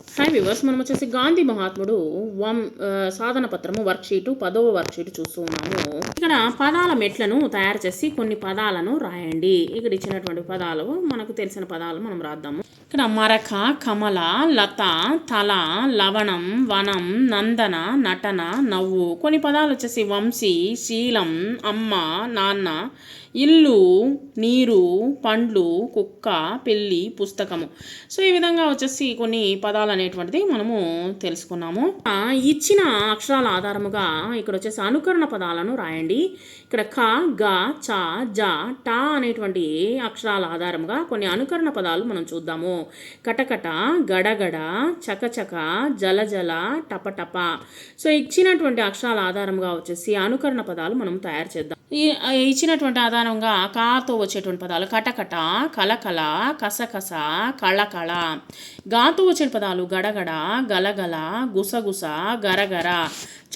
Hi viewers మనం వచ్చేసి గాంధీ మహాత్ముడు వం సాధన పత్రము వర్క్షీటు పదవ వర్క్షీట్ చూస్తూ ఉన్నాము. ఇక్కడ పదాల మెట్లను తయారు చేసి కొన్ని పదాలను రాయండి. ఇక్కడ ఇచ్చినటువంటి పదాలు మనకు తెలిసిన పదాలు మనం రాద్దాము. ఇక్కడ మరక కమల లత తల లవణం వనం నందన నటన నవ్వు కొన్ని పదాలు వచ్చేసి వంశీ శీలం అమ్మ నాన్న ఇల్లు నీరు పండ్లు కుక్క పెళ్ళి పుస్తకము. సో ఈ విధంగా వచ్చేసి కొన్ని పదాలు అనేటువంటిది మనము తెలుసుకున్నాము. ఇచ్చిన అక్షరాల ఆధారముగా ఇక్కడ వచ్చేసి అనుకరణ పదాలను రాయండి. ఇక్కడ ఖ గ చ జ ట అనేటువంటి అక్షరాల ఆధారముగా కొన్ని అనుకరణ పదాలు మనం చూద్దాము. కటకట గడగడ చకచక జలజల టపటప. సో ఇచ్చినటువంటి అక్షరాల ఆధారంగా వచ్చేసి అనుకరణ పదాలు మనం తయారు చేద్దాం. ఇచ్చినటువంటి ఆధారంగా కాతో వచ్చేటువంటి పదాలు కటకట కలకల కసకస కళకళ. గాతో వచ్చే పదాలు గడగడ గలగల గుసగుస గరగర.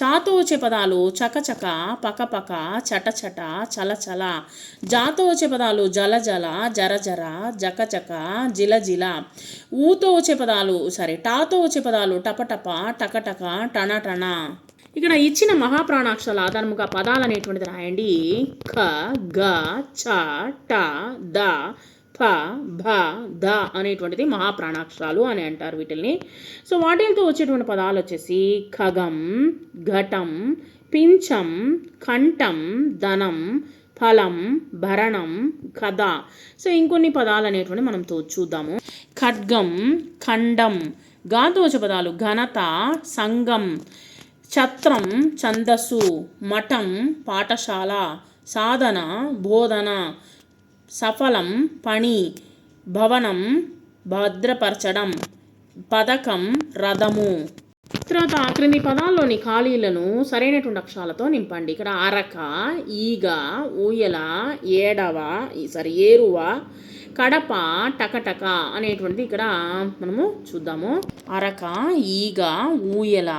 చాతో వచ్చే పదాలు చకచక పకపక చటచట చలచల. జాతో వచ్చే పదాలు జలజల జరజర జకచక జిలజిల. ఊతో వచ్చే పదాలు సారీ టాతో వచ్చే పదాలు టపటప టకటక టనటన. ఇక్కడ ఇచ్చిన మహాప్రాణాక్షరాల ఆధారముగా పదాలు అనేటువంటిది రాయండి. ఖ గ చ ట ద ఫ భ ద అనేటువంటిది మహాప్రాణాక్షరాలు అని అంటారు వీటిని సో వాటితో వచ్చేటువంటి పదాలు వచ్చేసి ఖగం ఘటం పించం కంఠం ధనం ఫలం భరణం కథ. సో ఇంకొన్ని పదాలు అనేటువంటి మనం తో- చూద్దాము. ఖడ్గం ఖండం గాతో వచ్చే పదాలు ఘనత సంగం ఛత్రం ఛందస్సు మఠం పాఠశాల సాధన బోధన సఫలం పని భవనం భద్రపరచడం పథకం రథము. తర్వాత క్రింది పదాల్లోని ఖాళీలను సరైనటువంటి అక్షరాలతో నింపండి. ఇక్కడ అరక ఈగ ఊయల ఏడవ ఈ- సారీ ఏరువ కడప టకటక అనేటువంటిది ఇక్కడ మనము చూద్దాము. అరక ఈగ ఊయల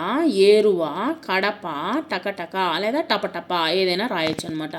ఏరువ కడప టకటక లేదా టపటప ఏదైనా రాయొచ్చు అనమాట